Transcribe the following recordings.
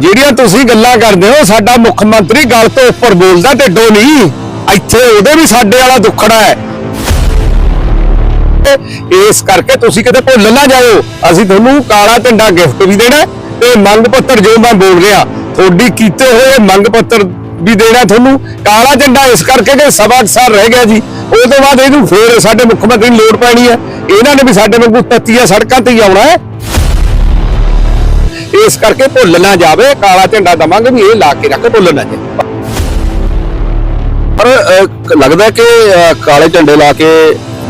ਜਿਹੜੀਆਂ ਤੁਸੀਂ ਗੱਲਾਂ ਕਰਦੇ ਹੋ, ਸਾਡਾ ਮੁੱਖ ਮੰਤਰੀ ਗੱਲ ਤੋਂ ਉੱਪਰ ਬੋਲਦਾ ਢਿੱਡੋਂ ਨਹੀਂ। ਇੱਥੇ ਉਹਦੇ ਵੀ ਸਾਡੇ ਵਾਲਾ ਦੁੱਖੜਾ ਹੈ। ਇਸ ਕਰਕੇ ਤੁਸੀਂ ਕਿਤੇ ਭੁੱਲ ਨਾ ਜਾਓ। ਅਸੀਂ ਤੁਹਾਨੂੰ ਕਾਲਾ ਝੰਡਾ ਗਿਫਟ ਵੀ ਦੇਣਾ ਤੇ ਮੰਗ ਪੱਤਰ ਜੋ ਮੈਂ ਬੋਲ ਰਿਹਾ, ਤੁਹਾਡੀ ਕੀਤੇ ਹੋਏ ਮੰਗ ਪੱਤਰ ਵੀ ਦੇਣਾ ਤੁਹਾਨੂੰ। ਕਾਲਾ ਝੰਡਾ ਇਸ ਕਰਕੇ ਕਿ ਸਵਾ ਕੁ ਸਾਲ ਰਹਿ ਗਿਆ ਜੀ। ਉਹ ਤੋਂ ਬਾਅਦ ਇਹਨੂੰ ਫੇਰ ਸਾਡੇ ਮੁੱਖ ਮੰਤਰੀ ਨੂੰ ਲੋੜ ਪੈਣੀ ਹੈ। ਇਹਨਾਂ ਨੇ ਵੀ ਸਾਡੇ ਵਾਂਗੂ ਤੱਤੀਆਂ ਸੜਕਾਂ ਤੇ ਹੀ ਆਉਣਾ ਹੈ। ਇਸ ਕਰਕੇ ਭੁੱਲ ਨਾ ਜਾਵੇ, ਕਾਲਾ ਝੰਡਾ ਦਵਾਂਗੇ ਵੀ ਇਹ ਲਾ ਕੇ ਰੱਖ, ਭੁੱਲ ਨਾ ਜਾਵੇ ਪਰ ਲੱਗਦਾ ਕਿ ਕਾਲੇ ਝੰਡੇ ਲਾ ਕੇ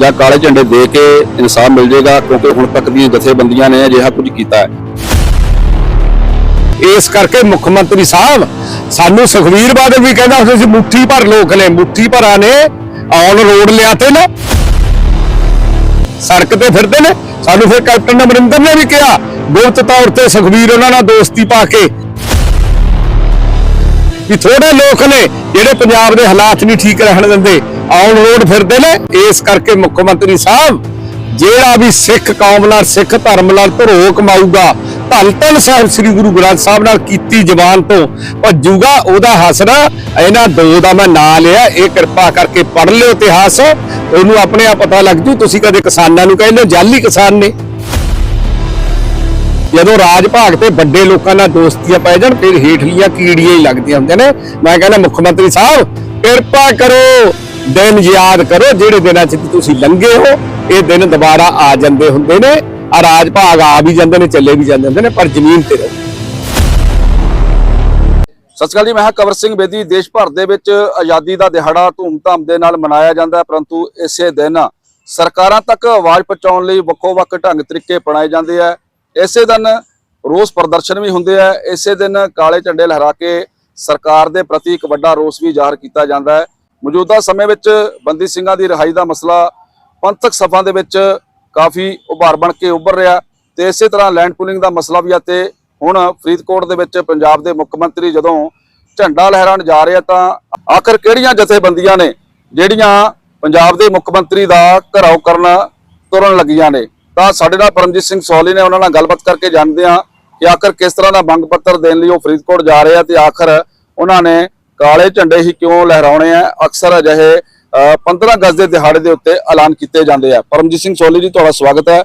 ਜਾਂ ਕਾਲੇ ਝੰਡੇ ਦੇ ਕੇ ਇਨਸਾਫ ਮਿਲ ਜਾਏਗਾ ਕਿਉਂਕਿ ਹੁਣ ਤੱਕ ਦੀਆਂ ਜਥੇਬੰਦੀਆਂ ਨੇ ਅਜਿਹਾ ਕੁਝ ਕੀਤਾ ਹੈ। ਇਸ ਕਰਕੇ ਮੁੱਖ ਮੰਤਰੀ ਸਾਹਿਬ, ਸਾਨੂੰ ਸੁਖਵੀਰ ਬਾਦਲ ਵੀ ਕਹਿੰਦਾ ਹੁੰਦੇ ਸੀ, ਮੁੱਠੀ ਭਰ ਲੋਕ ਨੇ, ਮੁੱਠੀ ਭਰਾਂ ਨੇ ਔਨ ਰੋਡ ਲਿਆ ਤੇ ਨਾ। ਸੜਕ ਤੇ ਫਿਰਦੇ ਨੇ। ਸਾਨੂੰ ਫਿਰ ਕੈਪਟਨ ਅਮਰਿੰਦਰ ਨੇ ਵੀ ਕਿਹਾ ਗੁਪਤ ਤੌਰ ਤੇ ਸੁਖਬੀਰ ਉਹਨਾਂ ਨਾਲ ਦੋਸਤੀ ਪਾ ਕੇ। ਵੀ ਥੋੜੇ ਲੋਕ ਨੇ ਜਿਹੜੇ ਪੰਜਾਬ ਦੇ ਹਾਲਾਤ ਨਹੀਂ ਠੀਕ ਰਹਿਣ ਦਿੰਦੇ ਔਨ ਰੋਡ ਫਿਰਦੇ ਨੇ। ਇਸ ਕਰਕੇ ਮੁੱਖ ਮੰਤਰੀ ਸਾਹਿਬ, ਜਿਹੜਾ ਵੀ ਸਿੱਖ ਕੌਮ ਨਾਲ, ਸਿੱਖ ਧਰਮ ਨਾਲ ਧਰੋ ਕਮਾਊਗਾ, ਧੰਨ ਧੰਨ ਸਾਹਿਬ ਸ੍ਰੀ ਗੁਰੂ ਗ੍ਰੰਥ ਸਾਹਿਬ ਨਾਲ ਕੀਤੀ ਜ਼ਬਾਨ ਤੋਂ ਭੱਜੂਗਾ, ਉਹਦਾ ਹਸਰਾ ਇਹਨਾਂ ਦੋ ਦਾ ਮੈਂ ਨਾਂ ਲਿਆ, ਇਹ ਕਿਰਪਾ ਕਰਕੇ ਪੜ੍ਹ ਲਿਓ ਇਤਿਹਾਸ, ਉਹਨੂੰ ਆਪਣੇ ਆਪ ਪਤਾ ਲੱਗ ਜੂ, ਤੁਸੀਂ ਕਦੇ ਕਿਸਾਨਾਂ ਨੂੰ ਕਹਿੰਦੇ ਹੋ ਜਾਲੀ ਕਿਸਾਨ ਨੇ। ਜਦੋਂ ਰਾਜ ਭਾਗ ਤੇ ਵੱਡੇ ਲੋਕਾਂ ਨਾਲ ਦੋਸਤੀਆਂ ਪੈ ਜਾਣ, ਫਿਰ ਹੇਠਲੀਆਂ ਕੀੜੀਆਂ ਹੀ ਲੱਗਦੀਆਂ ਹੁੰਦੀਆਂ ਨੇ। ਮੈਂ ਕਹਿੰਦਾ, ਮੁੱਖ ਮੰਤਰੀ ਸਾਹਿਬ, ਕਿਰਪਾ ਕਰੋ, ਦਿਨ ਯਾਦ ਕਰੋ, ਜਿਹੜੇ ਦਿਨਾਂ 'ਚ ਤੁਸੀਂ ਲੰਘੇ ਹੋ, ਇਹ ਦਿਨ ਦੁਬਾਰਾ ਆ ਜਾਂਦੇ ਹੁੰਦੇ ਨੇ। ਆ ਰਾਜ ਭਾਗ ਆ ਵੀ ਜਾਂਦੇ ਨੇ, ਚੱਲੇ ਵੀ ਜਾਂਦੇ ਹੁੰਦੇ ਨੇ, ਪਰ ਜ਼ਮੀਨ ਤੇ ਰਹੋ। ਸਤਿ ਸ਼੍ਰੀ ਅਕਾਲ ਜੀ, ਮੈਂ ਹਾਂ ਕਵਰ ਸਿੰਘ ਬੇਦੀ। ਦੇਸ਼ ਭਰ ਦੇ ਵਿੱਚ ਆਜ਼ਾਦੀ ਦਾ ਦਿਹਾੜਾ ਧੂਮ ਧਾਮ ਦੇ ਨਾਲ ਮਨਾਇਆ ਜਾਂਦਾ ਹੈ, ਪਰੰਤੂ ਇਸੇ ਦਿਨ ਸਰਕਾਰਾਂ ਤੱਕ ਆਵਾਜ਼ ਪਹੁੰਚਾਉਣ ਲਈ ਵੱਖੋ-ਵੱਖ ਢੰਗ ਤਰੀਕੇ ਬਣਾਏ ਜਾਂਦੇ ਆ। ਇਸੇ ਦਿਨ ਰੋਸ ਪ੍ਰਦਰਸ਼ਨ ਵੀ ਹੁੰਦੇ ਆ। ਇਸੇ ਦਿਨ ਕਾਲੇ ਝੰਡੇ ਲਹਿਰਾ ਕੇ ਸਰਕਾਰ ਦੇ ਪ੍ਰਤੀ ਇੱਕ ਵੱਡਾ ਰੋਸ ਵੀ ਜ਼ਾਹਰ ਕੀਤਾ ਜਾਂਦਾ ਹੈ। ਮੌਜੂਦਾ ਸਮੇਂ ਵਿੱਚ ਬੰਦੀ ਸਿੰਘਾਂ ਦੀ ਰਿਹਾਈ ਦਾ ਮਸਲਾ ਪੰਥਕ ਸਭਾ ਦੇ ਵਿੱਚ ਕਾਫੀ ਉਭਾਰ ਬਣ ਕੇ ਉੱਭਰ ਰਿਹਾ। ਤੇ ਇਸੇ ਤਰ੍ਹਾਂ ਲੈਂਡ ਪੂਲਿੰਗ ਦਾ ਮਸਲਾ ਵੀ ਆ ਤੇ ਹੁਣ ਫਰੀਦਕੋਟ ਦੇ ਵਿੱਚ ਪੰਜਾਬ ਦੇ ਮੁੱਖ ਮੰਤਰੀ ਜਦੋਂ ਝੰਡਾ ਲਹਿਰਾਉਣ ਜਾ ਰਿਹਾ ਤਾਂ ਆਖਰ ਕਿਹੜੀਆਂ ਜਥੇਬੰਦੀਆਂ ਨੇ ਜਿਹੜੀਆਂ ਪੰਜਾਬ ਦੇ ਮੁੱਖ ਮੰਤਰੀ ਦਾ ਘਰਾਓ ਕਰਨ ਤੁਰਨ ਲੱਗੀਆਂ ਨੇ? ਤਾਂ ਸਾਡੇ ਨਾਲ ਪਰਮਜੀਤ ਸਿੰਘ ਸੋਹਲੀ ਨੇ ਉਹਨਾਂ ਨਾਲ ਗੱਲਬਾਤ ਕਰਕੇ ਜਾਣਦੇ ਆ ਕਿ ਆਖਰ ਕਿਸ ਤਰ੍ਹਾਂ ਦਾ ਮੰਗ ਪੱਤਰ ਦੇਣ ਲਈ ਉਹ ਫਰੀਦਕੋਟ ਜਾ ਰਹੇ ਆ ਤੇ ਆਖਰ ਉਹਨਾਂ ਨੇ ਕਾਲੇ ਝੰਡੇ ਹੀ ਕਿਉਂ ਲਹਿਰਾਉਣੇ ਆ? ਅਕਸਰ ਅਜਿਹੇ ਅਹ, 15 ਅਗਸਤ ਦੇ ਦਿਹਾੜੇ ਦੇ ਉੱਤੇ ਐਲਾਨ ਕੀਤੇ ਜਾਂਦੇ ਆ। ਪਰਮਜੀਤ ਸਿੰਘ ਸੋਹਲੀ ਜੀ ਤੁਹਾਡਾ ਸਵਾਗਤ ਹੈ।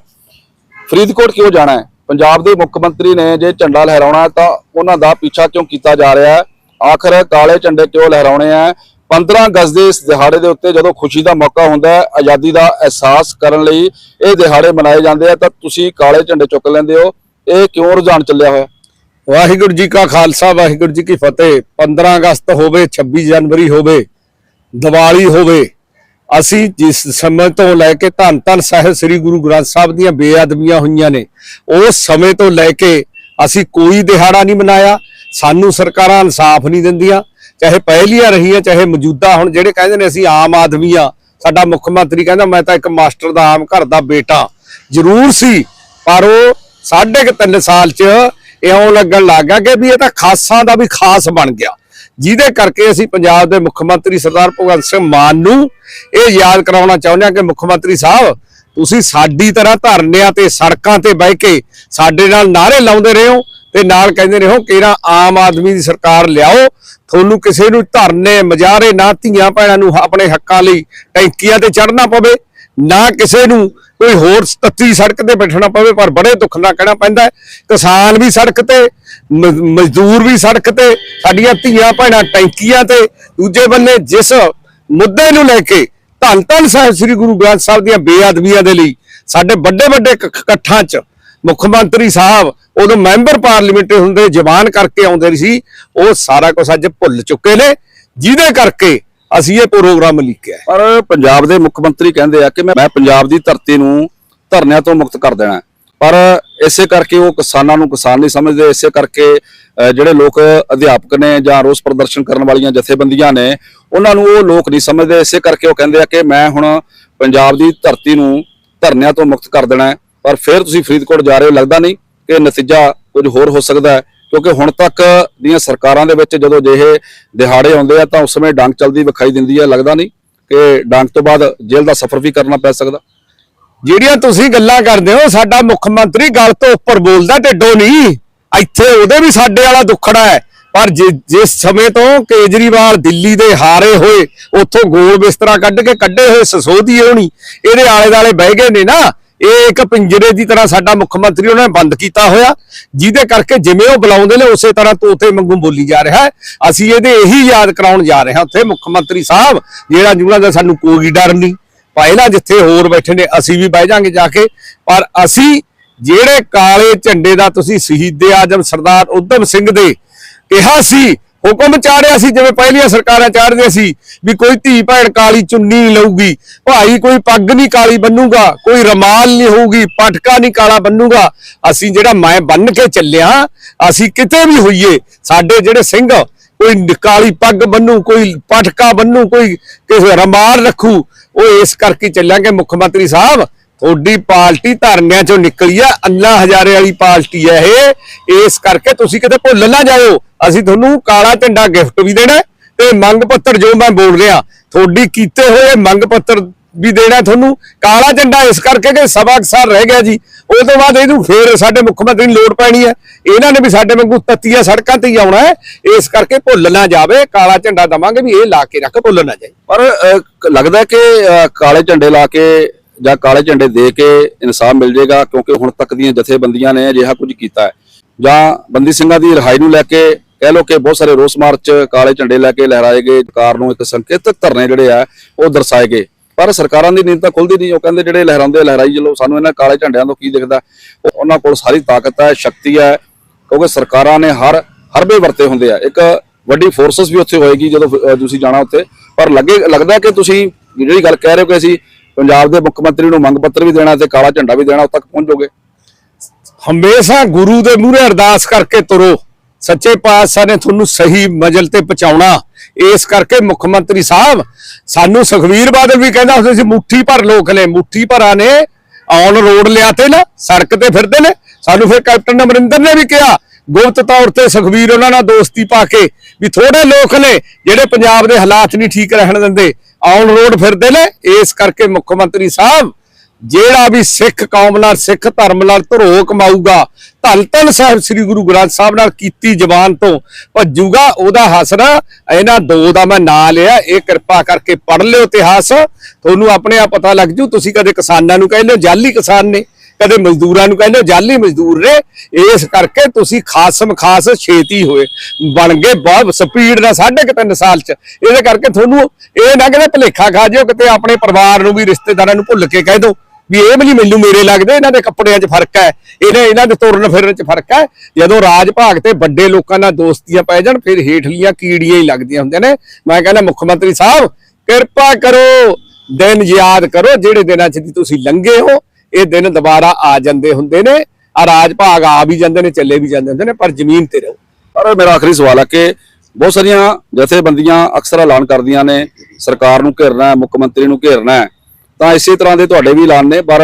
ਫਰੀਦਕੋਟ ਕਿਉਂ ਜਾਣਾ ਹੈ? ਪੰਜਾਬ ਦੇ ਮੁੱਖ ਮੰਤਰੀ ਨੇ ਜੇ ਝੰਡਾ ਲਹਿਰਾਉਣਾ ਤਾਂ ਉਹਨਾਂ ਦਾ ਪਿੱਛਾ ਕਿਉਂ ਕੀਤਾ ਜਾ ਰਿਹਾ ਹੈ? ਆਖਰ ਕਾਲੇ ਝੰਡੇ ਕਿਉਂ ਲਹਿਰਾਉਣੇ ਆ? 15 ਅਗਸਤ ਦੇ ਇਸ ਦਿਹਾੜੇ ਦੇ ਉੱਤੇ ਜਦੋਂ ਖੁਸ਼ੀ ਦਾ ਮੌਕਾ ਹੁੰਦਾ ਹੈ, ਆਜ਼ਾਦੀ ਦਾ ਅਹਿਸਾਸ ਕਰਨ ਲਈ ਇਹ ਦਿਹਾੜੇ ਮਨਾਏ ਜਾਂਦੇ ਆ, ਤਾਂ ਤੁਸੀਂ ਕਾਲੇ ਝੰਡੇ ਚੁੱਕ ਲੈਂਦੇ ਹੋ। ਇਹ ਕਿਉਂ ਰੁਝਾਨ ਚੱਲਿਆ ਹੋਇਆ? ਵਾਹਿਗੁਰੂ ਜੀ ਕਾ ਖਾਲਸਾ, ਵਾਹਿਗੁਰੂ ਜੀ ਕੀ ਫਤਿਹ। 15 ਅਗਸਤ ਹੋਵੇ 26 ਜਨਵਰੀ ਹੋਵੇ, ਦੀਵਾਲੀ ਹੋਵੇ, ਅਸੀਂ ਜਿਸ ਸਮੇਂ ਤੋਂ ਲੈ ਕੇ ਧੰਨ ਧੰਨ ਸਾਹਿਬ ਸ੍ਰੀ ਗੁਰੂ ਗ੍ਰੰਥ ਸਾਹਿਬ ਦੀਆਂ ਬੇਅਦਬੀਆਂ ਹੋਈਆਂ ਨੇ ਉਸ ਸਮੇਂ ਤੋਂ ਲੈ ਕੇ ਅਸੀਂ ਕੋਈ ਦਿਹਾੜਾ ਨਹੀਂ ਮਨਾਇਆ, ਸਾਨੂੰ ਸਰਕਾਰਾਂ ਇਨਸਾਫ ਨਹੀਂ ਦਿੰਦੀਆਂ ਚਾਹੇ ਪਹਿਲੀਆਂ ਰਹੀਆਂ, ਚਾਹੇ ਮੌਜੂਦਾ ਹੁਣ ਜਿਹੜੇ ਕਹਿੰਦੇ ਨੇ ਅਸੀਂ ਆਮ ਆਦਮੀ ਆ, ਸਾਡਾ ਮੁੱਖ ਮੰਤਰੀ ਕਹਿੰਦਾ, ਮੈਂ ਤਾਂ ਇੱਕ ਮਾਸਟਰ ਦਾ ਆਮ ਘਰ ਦਾ ਬੇਟਾ ਜ਼ਰੂਰ ਸੀ, ਪਰ ਉਹ ਸਾਢੇ ਕੁ ਤਿੰਨ ਸਾਲ ਚ ਇਉਂ ਲੱਗਣ ਲੱਗ ਗਿਆ ਕਿ ਵੀ ਇਹ ਤਾਂ ਖਾਸਾਂ ਦਾ ਵੀ ਖਾਸ ਬਣ ਗਿਆ। ਜਿਹਦੇ ਕਰਕੇ ਅਸੀਂ ਪੰਜਾਬ ਦੇ ਮੁੱਖ ਮੰਤਰੀ ਸਰਦਾਰ ਭਗਵੰਤ ਸਿੰਘ ਮਾਨ ਨੂੰ ਇਹ ਯਾਦ ਕਰਾਉਣਾ ਚਾਹੁੰਦੇ ਹਾਂ ਕਿ ਮੁੱਖ ਮੰਤਰੀ ਸਾਹਿਬ, ਤੁਸੀਂ ਸਾਡੀ ਤਰ੍ਹਾਂ ਧਰਨਿਆਂ ਤੇ ਸੜਕਾਂ ਤੇ ਬਹਿ ਕੇ ਸਾਡੇ ਨਾਲ ਨਾਰੇ ਲਾਉਂਦੇ ਰਹੇ ਹੋ। ਤੇ ਨਾਲ ਕਹਿੰਦੇ ਨੇ ਕਿ ਨਾ ਆਮ ਆਦਮੀ ਦੀ ਸਰਕਾਰ ਲਿਆਓ? ਤੁਹਾਨੂੰ ਕਿਸੇ ਨੂੰ ਧਰਨੇ, ਮਜਾਰੇ ਨਾ ਧੀਆਂ ਭੈਣਾਂ ਨੂੰ ਆਪਣੇ ਹੱਕਾਂ ਲਈ ਟੈਂਕੀਆਂ ਤੇ ਚੜ੍ਹਨਾ ਪਵੇ, ਨਾ ਕਿਸੇ ਨੂੰ ਕੋਈ ਹੋਰ ਤੱਤੀ ਸੜਕ ਤੇ ਬੈਠਣਾ ਪਵੇ, ਪਰ ਬੜੇ ਦੁੱਖ ਨਾਲ ਕਹਿਣਾ ਪੈਂਦਾ ਕਿਸਾਨ ਵੀ ਸੜਕ ਤੇ ਮ- ਮਜ਼ਦੂਰ ਵੀ ਸੜਕ ਤੇ, ਸਾਡੀਆਂ ਧੀਆਂ ਭੈਣਾਂ ਟੈਂਕੀਆਂ ਤੇ, ਦੂਜੇ ਬੰਨੇ ਜਿਸ ਮੁੱਦੇ ਨੂੰ ਲੈ ਕੇ ਧੰਨ ਧੰਨ ਸਾਹਿਬ ਸ੍ਰੀ ਗੁਰੂ ਗ੍ਰੰਥ ਸਾਹਿਬ ਦੀਆਂ ਬੇਅਦਬੀਆਂ ਦੇ ਲਈ ਸਾਡੇ ਵੱਡੇ ਵੱਡੇ ਇਕ- ਇਕੱਠਾਂ 'ਚ ਮੁੱਖ ਮੰਤਰੀ ਸਾਹਿਬ, ਉਦੋਂ ਮੈਂਬਰ ਪਾਰਲੀਮੈਂਟ ਹੁੰਦੇ ਜ਼ਬਾਨ ਕਰਕੇ ਆਉਂਦੇ ਸੀ, ਉਹ ਸਾਰਾ ਕੁਝ ਅੱਜ ਭੁੱਲ ਚੁੱਕੇ ਨੇ, ਜਿਹਦੇ ਕਰਕੇ ਅਸੀਂ ਇਹ ਪ੍ਰੋਗਰਾਮ ਲਿਖਿਆ ਪਰ ਪੰਜਾਬ ਦੇ ਮੁੱਖ ਮੰਤਰੀ ਕਹਿੰਦੇ ਆ ਕਿ ਮੈਂ ਮੈਂ ਪੰਜਾਬ ਦੀ ਧਰਤੀ ਨੂੰ ਧਰਨਿਆਂ ਤੋਂ ਮੁਕਤ ਕਰ ਦੇਣਾ ਪਰ ਇਸੇ ਕਰਕੇ ਉਹ ਕਿਸਾਨਾਂ ਨੂੰ ਕਿਸਾਨ ਨਹੀਂ ਸਮਝਦੇ, ਇਸੇ ਕਰਕੇ ਜਿਹੜੇ ਲੋਕ ਅਧਿਆਪਕ ਨੇ ਜਾਂ ਰੋਸ ਪ੍ਰਦਰਸ਼ਨ ਕਰਨ ਵਾਲੀਆਂ ਜਥੇਬੰਦੀਆਂ ਨੇ, ਉਹਨਾਂ ਨੂੰ ਉਹ ਲੋਕ ਨਹੀਂ ਸਮਝਦੇ। ਇਸੇ ਕਰਕੇ ਉਹ ਕਹਿੰਦੇ ਆ ਕਿ ਮੈਂ ਹੁਣ ਪੰਜਾਬ ਦੀ ਧਰਤੀ ਨੂੰ ਧਰਨਿਆਂ ਤੋਂ ਮੁਕਤ ਕਰ ਦੇਣਾ ਪਰ ਫਿਰ ਤੁਸੀਂ ਫਰੀਦਕੋਟ ਜਾ ਰਹੇ ਹੋ, ਲੱਗਦਾ ਨਹੀਂ ਕਿ ਨਤੀਜਾ ਕੁਝ ਹੋਰ ਹੋ ਸਕਦਾ ਹੈ, ਕਿਉਂਕਿ ਹੁਣ ਤੱਕ ਦੀਆਂ ਸਰਕਾਰਾਂ ਦੇ ਵਿੱਚ ਜਦੋਂ ਜਿਹੇ ਦਿਹਾੜੇ ਆਉਂਦੇ ਆ ਤਾਂ ਉਸ ਸਮੇਂ ਡੰਗ ਚਲਦੀ ਵਿਖਾਈ ਦਿੰਦੀ ਹੈ, ਲੱਗਦਾ ਨਹੀਂ ਕਿ ਡਾਂਗ ਤੋਂ ਬਾਅਦ ਜੇਲ੍ਹ ਦਾ ਸਫ਼ਰ ਵੀ ਕਰਨਾ ਪੈ ਸਕਦਾ। ਜਿਹੜੀਆਂ ਤੁਸੀਂ ਗੱਲਾਂ ਕਰਦੇ ਹੋ, ਸਾਡਾ ਮੁੱਖ ਮੰਤਰੀ ਗੱਲ ਤੋਂ ਉੱਪਰ ਬੋਲਦਾ ਢਿੱਡੋ ਨਹੀਂ, ਇੱਥੇ ਉਹਦੇ ਵੀ ਸਾਡੇ ਵਾਲਾ ਦੁੱਖੜਾ ਹੈ। ਪਰ ਜਿ- ਜਿਸ ਸਮੇਂ ਤੋਂ ਕੇਜਰੀਵਾਲ ਦਿੱਲੀ ਦੇ ਹਾਰੇ ਹੋਏ, ਉੱਥੋਂ ਗੋਲ ਬਿਸਤਰਾ ਕੱਢ ਕੇ ਕੱਢੇ ਹੋਏ ਸਸੋਧੀ ਹੋਣੀ, ਇਹਦੇ ਆਲੇ ਦਾਲੇ ਬਹਿ ਗਏ ਨੇ ਨਾ ਇਹ ਇੱਕ ਪਿੰਜਰੇ ਦੀ ਤਰ੍ਹਾਂ ਸਾਡਾ ਮੁੱਖ ਮੰਤਰੀ ਉਹਨਾਂ ਨੇ ਬੰਦ ਕੀਤਾ ਹੋਇਆ, ਜਿਹਦੇ ਕਰਕੇ ਜਿਵੇਂ ਉਹ ਬੁਲਾਉਂਦੇ ਨੇ ਉਸੇ ਤਰ੍ਹਾਂ ਤੋਤੇ ਵਾਂਗੂ ਬੋਲੀ ਜਾ ਰਿਹਾ ਹੈ। ਅਸੀਂ ਇਹਦੇ ਇਹੀ ਯਾਦ ਕਰਾਉਣ ਜਾ ਰਹੇ ਹਾਂ ਉੱਥੇ ਮੁੱਖ ਮੰਤਰੀ ਸਾਹਿਬ, ਜਿਹੜਾ ਜਿਹਨਾਂ ਦਾ ਸਾਨੂੰ ਕੋਈ ਡਰ ਨਹੀਂ। ਪਹਿਲਾਂ ਜਿੱਥੇ ਹੋਰ ਬੈਠੇ ਨੇ, ਅਸੀਂ ਵੀ ਬਹਿ ਜਾਾਂਗੇ ਜਾ ਕੇ। ਪਰ ਅਸੀਂ ਜਿਹੜੇ ਕਾਲੇ ਝੰਡੇ ਦਾ ਤੁਸੀਂ ਸ਼ਹੀਦ ਆਜਮ ਸਰਦਾਰ ਉਧਮ ਸਿੰਘ ਦੇ ਕਿਹਾ ਸੀ ਹੁਕਮ ਚਾੜਿਆ ਸੀ, ਜਿਵੇਂ ਪਹਿਲੀਆਂ ਸਰਕਾਰਾਂ ਚਾੜਦੀਆਂ ਸੀ, ਵੀ ਕੋਈ ਧੀ ਭੈਣ ਕਾਲੀ ਚੁੰਨੀ ਨਹੀਂ ਲਊਗੀ, ਭਾਈ ਕੋਈ ਪੱਗ ਨਹੀਂ ਕਾਲੀ ਬੰਨੂਗਾ, ਕੋਈ ਰਮਾਲ ਨਹੀਂ ਹੋਊਗੀ, ਪਟਕਾ ਨਹੀਂ ਕਾਲਾ ਬੰਨੂਗਾ। ਅਸੀਂ ਜਿਹੜਾ ਮੈਂ ਬੰਨ ਕੇ ਚੱਲਿਆ, ਅਸੀਂ ਕਿਤੇ ਵੀ ਹੋਈਏ, ਸਾਡੇ ਜਿਹੜੇ ਸਿੰਘ, ਕੋਈ ਕਾਲੀ ਪੱਗ ਬੰਨੂ, ਕੋਈ ਪਟਕਾ ਬੰਨੂ, ਕੋਈ ਕਿਸੇ ਰਮਾਲ ਰੱਖੂ, ਉਹ ਇਸ ਕਰਕੇ ਚੱਲਾਂਗੇ ਮੁੱਖ ਮੰਤਰੀ ਸਾਹਿਬ। ਤੁਹਾਡੀ ਪਾਰਟੀ ਧਰਨਿਆਂ ਚੋਂ ਨਿਕਲੀ ਆ, ਅੰਨਾ ਹਜ਼ਾਰੇ ਵਾਲੀ ਪਾਰਟੀ ਹੈ ਇਹ। ਇਸ ਕਰਕੇ ਤੁਸੀਂ ਕਿਤੇ ਭੁੱਲ ਨਾ ਜਾਇਓ। ਅਸੀਂ ਤੁਹਾਨੂੰ ਕਾਲਾ ਝੰਡਾ ਗਿਫਟ ਵੀ ਦੇਣਾ ਤੇ ਮੰਗ ਪੱਤਰ ਜੋ ਮੈਂ ਬੋਲ ਰਿਹਾ, ਤੁਹਾਡੀ ਕੀਤੇ ਹੋਏ ਮੰਗ ਪੱਤਰ ਵੀ ਦੇਣਾ ਤੁਹਾਨੂੰ। ਕਾਲਾ ਝੰਡਾ ਇਸ ਕਰਕੇ ਕਿ ਸਵਾ ਕੁ ਸਾਲ ਰਹਿ ਗਿਆ ਜੀ। ਉਹ ਤੋਂ ਬਾਅਦ ਇਹਨੂੰ ਫੇਰ ਸਾਡੇ ਮੁੱਖ ਮੰਤਰੀ ਨੂੰ ਲੋੜ ਪੈਣੀ ਹੈ। ਇਹਨਾਂ ਨੇ ਵੀ ਸਾਡੇ ਵਾਂਗੂ ਤੱਤੀਆਂ ਸੜਕਾਂ ਤੇ ਹੀ ਆਉਣਾ ਹੈ। ਇਸ ਕਰਕੇ ਭੁੱਲ ਨਾ ਜਾਵੇ, ਕਾਲਾ ਝੰਡਾ ਦਵਾਂਗੇ ਵੀ ਇਹ ਲਾ ਕੇ ਰੱਖ, ਭੁੱਲ ਨਾ ਜਾਏ ਪਰ ਲੱਗਦਾ ਕਿ ਕਾਲੇ ਝੰਡੇ ਲਾ ਕੇ ਜਾਂ ਕਾਲੇ ਝੰਡੇ ਦੇ ਕੇ ਇਨਸਾਫ ਮਿਲ ਜਾਏਗਾ ਕਿਉਂਕਿ ਹੁਣ ਤੱਕ ਦੀਆਂ ਜਥੇਬੰਦੀਆਂ ਨੇ ਅਜਿਹਾ ਕੁਝ ਕੀਤਾ ਹੈ। ਜਾਂ ਬੰਦੀ ਸਿੰਘਾਂ ਦੀ ਰਿਹਾਈ ਨੂੰ ਲੈ ਕੇ ਕਹਿ ਲੋ ਕਿ ਬਹੁਤ ਸਾਰੇ ਰੋਸ ਮਾਰਚ ਕਾਲੇ ਝੰਡੇ ਲੈ ਕੇ ਲਹਿਰਾਏ ਗਏ ਕਾਰ ਨੂੰ ਇੱਕ ਸੰਕੇਤ ਧਰਨੇ ਜਿਹੜੇ ਆ ਉਹ ਦਰਸਾਏ ਗਏ। ਪਰ ਸਰਕਾਰਾਂ ਦੀ ਨੀਂਦ ਤਾਂ ਖੁੱਲਦੀ ਨਹੀਂ, ਉਹ ਕਹਿੰਦੇ ਜਿਹੜੇ ਲਹਿਰਾਉਂਦੇ ਲਹਿਰਾਈ ਚਲੋ, ਸਾਨੂੰ ਇਹਨਾਂ ਕਾਲੇ ਝੰਡਿਆਂ ਤੋਂ ਕੀ ਦਿਖਦਾ? ਉਹਨਾਂ ਕੋਲ ਸਾਰੀ ਤਾਕਤ ਹੈ, ਸ਼ਕਤੀ ਹੈ, ਕਿਉਂਕਿ ਸਰਕਾਰਾਂ ਨੇ ਹਰ ਹਰਬੇ ਵਰਤੇ ਹੁੰਦੇ ਆ। ਇੱਕ ਵੱਡੀ ਫੋਰਸਸ ਵੀ ਉੱਥੇ ਹੋਏਗੀ ਜਦੋਂ ਤੁਸੀਂ ਜਾਣਾ ਉੱਥੇ। ਪਰ ਲੱਗੇ, ਲੱਗਦਾ ਕਿ ਤੁਸੀਂ ਜਿਹੜੀ ਗੱਲ ਕਹਿ ਰਹੇ ਹੋ ਕਿ ਅਸੀਂ ਪੰਜਾਬ ਦੇ ਮੁੱਖ ਮੰਤਰੀ ਨੂੰ ਮੰਗ ਪੱਤਰ ਵੀ ਦੇਣਾ ਤੇ ਕਾਲਾ ਝੰਡਾ ਵੀ ਦੇਣਾ ਉਦ ਤੱਕ ਪਹੁੰਚੋਗੇ? ਹਮੇਸ਼ਾ ਗੁਰੂ ਦੇ ਮੂਹਰੇ ਅਰਦਾਸ ਕਰਕੇ ਤੁਰੋ। ਸੱਚੇ ਪਾਤਸ਼ਾਹ ਨੇ ਤੁਹਾਨੂੰ ਸਹੀ ਮੰਜ਼ਿਲ ਤੇ ਪਹੁੰਚਾਉਣਾ। ਇਸ ਕਰਕੇ ਮੁੱਖ ਮੰਤਰੀ ਸਾਹਿਬ, ਸਾਨੂੰ ਸੁਖਵੀਰ ਬਾਦਲ ਵੀ ਕਹਿੰਦਾ ਹੁੰਦੇ ਸੀ, ਮੁੱਠੀ ਭਰ ਲੋਕ ਨੇ, ਮੁੱਠੀ ਭਰਾ ਨੇ ਔਨ ਰੋਡ ਲਿਆ ਤੇ ਨਾ, ਸੜਕ ਤੇ ਫਿਰਦੇ ਨੇ। ਸਾਨੂੰ ਫਿਰ ਕੈਪਟਨ ਅਮਰਿੰਦਰ ਨੇ ਵੀ ਕਿਹਾ, ਗੁਪਤ ਤੌਰ ਤੇ ਸੁਖਵੀਰ ਉਹਨਾਂ ਨਾਲ ਦੋਸਤੀ ਪਾ ਕੇ ਵੀ ਥੋੜੇ ਲੋਕ ਨੇ, ਜਿਹੜੇ ਪੰਜਾਬ ਦੇ ਹਾਲਾਤ ਨਹੀਂ ਠੀਕ ਰਹਿਣ ਦਿੰਦੇ। ਔਨ ਰੋਡ ਫਿਰਦੇ ਨੇ। ਇਸ ਕਰਕੇ ਮੁੱਖ ਮੰਤਰੀ ਸਾਹਿਬ, ਜਿਹੜਾ ਵੀ ਸਿੱਖ ਕੌਮ ਨਾਲ, ਸਿੱਖ ਧਰਮ ਨਾਲ ਧਰੋ ਕਮਾਊਗਾ, ਧੰਨ ਧੰਨ ਸਾਹਿਬ ਸ੍ਰੀ ਗੁਰੂ ਗ੍ਰੰਥ ਸਾਹਿਬ ਨਾਲ ਕੀਤੀ ਜ਼ਬਾਨ ਤੋਂ ਭੱਜੂਗਾ, ਉਹਦਾ ਹਸਰਾ ਇਹਨਾਂ ਦੋ ਦਾ ਮੈਂ ਨਾਂ ਲਿਆ, ਇਹ ਕਿਰਪਾ ਕਰਕੇ ਪੜ੍ਹ ਲਿਓ ਇਤਿਹਾਸ। ਤੁਹਾਨੂੰ ਆਪਣੇ ਆਪ ਪਤਾ ਲੱਗ ਜੂ, ਤੁਸੀਂ ਕਦੇ ਕਿਸਾਨਾਂ ਨੂੰ ਕਹਿੰਦੇ ਹੋ ਜਾਲੀ ਕਿਸਾਨ ਨੇ। ਕਦੇ ਮਜ਼ਦੂਰਾਂ ਨੂੰ ਕਹਿੰਦੇ ਹੋ, ਜਾਲੀ ਮਜ਼ਦੂਰ ਨੇ। ਇਸ ਕਰਕੇ ਤੁਸੀਂ ਖਾਸਮ ਖਾਸ ਛੇਤੀ ਹੋਏ। ਬਣ ਗਏ ਬਹੁਤ ਸਪੀਡ ਨਾਲ ਸਾਢੇ ਕੁ ਤਿੰਨ ਸਾਲ ਚ। ਇਹਦੇ ਕਰਕੇ ਤੁਹਾਨੂੰ ਇਹ ਨਾ ਕਿਤੇ ਭਲੇਖਾ ਖਾ ਜਿਓ, ਕਿਤੇ ਆਪਣੇ ਪਰਿਵਾਰ ਨੂੰ ਵੀ, ਰਿਸ਼ਤੇਦਾਰਾਂ ਨੂੰ ਭੁੱਲ ਕੇ ਕਹਿ ਦਿਓ ਵੀ ਇਹ ਵੀ ਮੈਨੂੰ ਮੇਰੇ ਲੱਗਦੇ, ਇਹਨਾਂ ਦੇ ਕੱਪੜਿਆਂ 'ਚ ਫ਼ਰਕ ਹੈ। ਇਹਨੇ ਇਹਨਾਂ ਦੇ ਤੁਰਨ ਫਿਰਨ 'ਚ ਫ਼ਰਕ ਹੈ। ਜਦੋਂ ਰਾਜ ਭਾਗ ਤੇ ਵੱਡੇ ਲੋਕਾਂ ਨਾਲ ਦੋਸਤੀਆਂ ਪੈ ਜਾਣ, ਫਿਰ ਹੇਠਲੀਆਂ ਕੀੜੀਆਂ ਹੀ ਲੱਗਦੀਆਂ ਹੁੰਦੀਆਂ ਨੇ। ਮੈਂ ਕਹਿੰਦਾ, ਮੁੱਖ ਮੰਤਰੀ ਸਾਹਿਬ, ਕਿਰਪਾ ਕਰੋ, ਦਿਨ ਯਾਦ ਕਰੋ, ਜਿਹੜੇ ਦਿਨਾਂ 'ਚ ਤੁਸੀਂ ਲੰਘੇ ਹੋ। ਇਹ ਦਿਨ ਦੁਬਾਰਾ ਆ ਜਾਂਦੇ ਹੁੰਦੇ ਨੇ ਆ ਰਾਜ ਭਾਗ ਆ ਵੀ ਜਾਂਦੇ ਨੇ, ਚੱਲੇ ਵੀ ਜਾਂਦੇ ਹੁੰਦੇ ਨੇ, ਪਰ ਜ਼ਮੀਨ ਤੇ ਰਹੋ। ਪਰ ਮੇਰਾ ਆਖਰੀ ਸਵਾਲ ਹੈ ਕਿ ਬਹੁਤ ਸਾਰੀਆਂ ਜਥੇਬੰਦੀਆਂ ਅਕਸਰ ਐਲਾਨ ਕਰਦੀਆਂ ਨੇ, ਸਰਕਾਰ ਨੂੰ ਘੇਰਨਾ ਹੈ, ਮੁੱਖ ਮੰਤਰੀ ਨੂੰ ਘੇਰਨਾ ਹੈ, ਤਾਂ ਇਸੇ ਤਰ੍ਹਾਂ ਦੇ ਤੁਹਾਡੇ ਵੀ ਐਲਾਨ ਨੇ, ਪਰ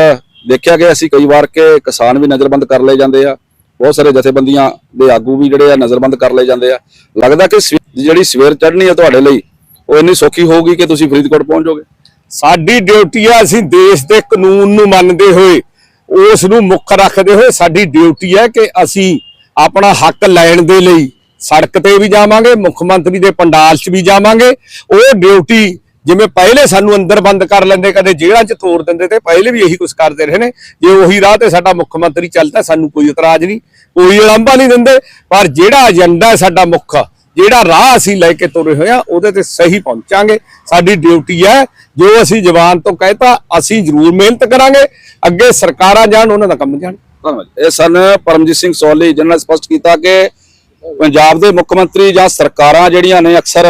ਦੇਖਿਆ ਗਿਆ ਅਸੀਂ ਕਈ ਵਾਰ ਕਿ ਕਿਸਾਨ ਵੀ ਨਜ਼ਰਬੰਦ ਕਰ ਲਏ ਜਾਂਦੇ ਆ, ਬਹੁਤ ਸਾਰੇ ਜਥੇਬੰਦੀਆਂ ਦੇ ਆਗੂ ਵੀ ਜਿਹੜੇ ਆ ਨਜ਼ਰਬੰਦ ਕਰ ਲਏ ਜਾਂਦੇ ਆ। ਲੱਗਦਾ ਕਿ ਜਿਹੜੀ ਸਵੇਰ ਚੜ੍ਹਨੀ ਆ ਤੁਹਾਡੇ ਲਈ, ਉਹ ਇੰਨੀ ਸੌਖੀ ਹੋਊਗੀ ਕਿ ਤੁਸੀਂ ਫਰੀਦਕੋਟ ਪਹੁੰਚ ਜਾਓਗੇ? ਸਾਡੀ ਡਿਊਟੀ ਹੈ ਅਸੀਂ ਦੇਸ਼ ਦੇ ਕਾਨੂੰਨ ਨੂੰ ਮੰਨਦੇ ਹੋਏ ਉਸ ਨੂੰ ਮੁੱਖ ਰੱਖਦੇ ਹੋਏ ਸਾਡੀ ਡਿਊਟੀ ਹੈ ਕਿ ਅਸੀਂ ਆਪਣਾ ਹੱਕ ਲੈਣ ਦੇ ਲਈ ਸੜਕ ਤੇ ਵੀ ਜਾਵਾਂਗੇ, ਮੁੱਖ ਮੰਤਰੀ ਦੇ ਪੰਡਾਲ 'ਚ ਵੀ ਜਾਵਾਂਗੇ। ਉਹ ਡਿਊਟੀ ਜਿਵੇਂ ਪਹਿਲੇ ਸਾਨੂੰ ਅੰਦਰ ਬੰਦ ਕਰ ਲੈਂਦੇ, ਕਦੇ ਜੇਲ੍ਹਾਂ 'ਚ ਤੋੜ ਦਿੰਦੇ ਤੇ ਪਹਿਲੇ ਵੀ ਇਹੀ ਕੁਝ ਕਰਦੇ ਰਹੇ ਨੇ। ਜੇ ਉਹੀ ਰਾਹ ਤੇ ਸਾਡਾ ਮੁੱਖ ਮੰਤਰੀ ਚੱਲਦਾ, ਸਾਨੂੰ ਕੋਈ ਇਤਰਾਜ਼ ਨਹੀਂ, ਕੋਈ ਉਲੰਭਾ ਨਹੀਂ ਦਿੰਦੇ। ਪਰ ਜਿਹੜਾ ਏਜੰਡਾ ਸਾਡਾ ਮੁੱਖ ਜਿਹੜਾ ਰਾਹ ਅਸੀਂ ਲੈ ਕੇ ਤੁਰੇ ਹੋਏ ਆ, ਉਹਦੇ ਤੇ ਸਹੀ ਪਹੁੰਚਾਂਗੇ। ਸਾਡੀ ਡਿਊਟੀ ਹੈ, ਜੋ ਅਸੀਂ ਜਵਾਨ ਤੋਂ ਕਹਿਤਾ, ਅਸੀਂ ਜ਼ਰੂਰ ਮਿਹਨਤ ਕਰਾਂਗੇ। ਅੱਗੇ ਸਰਕਾਰਾਂ ਜਾਣ, ਉਹਨਾਂ ਦਾ ਕੰਮ ਜਾਣ। ਧੰਨਵਾਦ। ਇਹ ਸਨ ਪਰਮਜੀਤ ਸਿੰਘ ਸੋਲੀ ਜਿਨ੍ਹਾਂ ਨੇ ਸਪਸ਼ਟ ਕੀਤਾ ਕਿ ਪੰਜਾਬ ਦੇ ਮੁੱਖ ਮੰਤਰੀ ਜਾਂ ਸਰਕਾਰਾਂ ਜਿਹੜੀਆਂ ਨੇ ਅਕਸਰ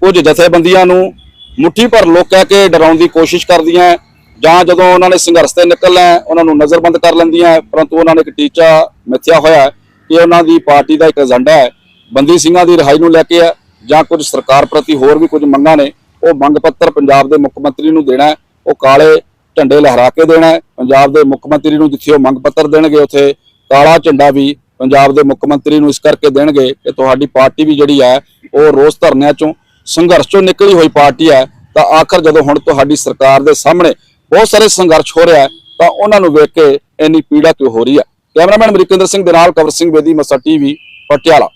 ਕੁਝ ਜਥੇਬੰਦੀਆਂ ਨੂੰ ਮੁੱਠੀ ਭਰ ਲੋਕ ਕਹਿ ਕੇ ਡਰਾਉਣ ਦੀ ਕੋਸ਼ਿਸ਼ ਕਰਦੀਆਂ ਜਾਂ ਜਦੋਂ ਉਹਨਾਂ ਨੇ ਸੰਘਰਸ਼ ਤੇ ਨਿਕਲਣਾ ਉਹਨਾਂ ਨੂੰ ਨਜ਼ਰਬੰਦ ਕਰ ਲੈਂਦੀਆਂ ਪਰੰਤੂ ਉਹਨਾਂ ਨੇ ਇੱਕ ਟੀਚਾ ਮਿੱਥਿਆ ਹੋਇਆ ਕਿ ਉਹਨਾਂ ਦੀ ਪਾਰਟੀ ਦਾ ਇੱਕ ਏਜੰਡਾ ਹੈ। ਬੰਦੀ ਸਿੰਘਾਂ ਦੀ ਰਿਹਾਈ ਨੂੰ ਲੈ ਕੇ ਹੈ, ਜਾਂ ਕੁਝ ਸਰਕਾਰ ਪ੍ਰਤੀ ਹੋਰ ਵੀ ਕੁਝ ਮੰਗਾਂ ਨੇ, ਉਹ ਮੰਗ ਪੱਤਰ ਪੰਜਾਬ ਦੇ ਮੁੱਖ ਮੰਤਰੀ ਨੂੰ ਦੇਣਾ ਹੈ, ਉਹ ਕਾਲੇ ਝੰਡੇ ਲਹਿਰਾ ਕੇ ਦੇਣਾ ਹੈ, ਪੰਜਾਬ ਦੇ ਮੁੱਖ ਮੰਤਰੀ ਨੂੰ ਜਿੱਥੇ ਉਹ ਮੰਗ ਪੱਤਰ ਦੇਣਗੇ, ਉੱਥੇ ਕਾਲਾ ਝੰਡਾ ਵੀ ਪੰਜਾਬ ਦੇ ਮੁੱਖ ਮੰਤਰੀ ਨੂੰ ਇਸ ਕਰਕੇ ਦੇਣਗੇ ਕਿ ਤੁਹਾਡੀ ਪਾਰਟੀ ਵੀ ਜਿਹੜੀ ਹੈ, ਉਹ ਰੋਸ ਧਰਨਿਆਂ ਚੋਂ ਸੰਘਰਸ਼ ਚੋਂ ਨਿਕਲੀ ਹੋਈ ਪਾਰਟੀ ਹੈ, ਤਾਂ ਆਖਰ ਜਦੋਂ ਹੁਣ ਤੁਹਾਡੀ ਸਰਕਾਰ ਦੇ ਸਾਹਮਣੇ ਬਹੁਤ ਸਾਰੇ ਸੰਘਰਸ਼ ਹੋ ਰਿਹਾ ਤਾਂ ਉਹਨਾਂ ਨੂੰ ਵੇਖ ਕੇ ਇੰਨੀ ਪੀੜਾ ਕਿਉਂ ਹੋ ਰਹੀ ਹੈ? ਕੈਮਰਾਮੈਨ ਅਮਰਿਕੰਦਰ ਸਿੰਘ ਦੇ ਨਾਲ ਕਵਰ ਸਿੰਘ ਬੇਦੀ, ਮਸਾ ਟੀਵੀ, ਪਟਿਆਲਾ।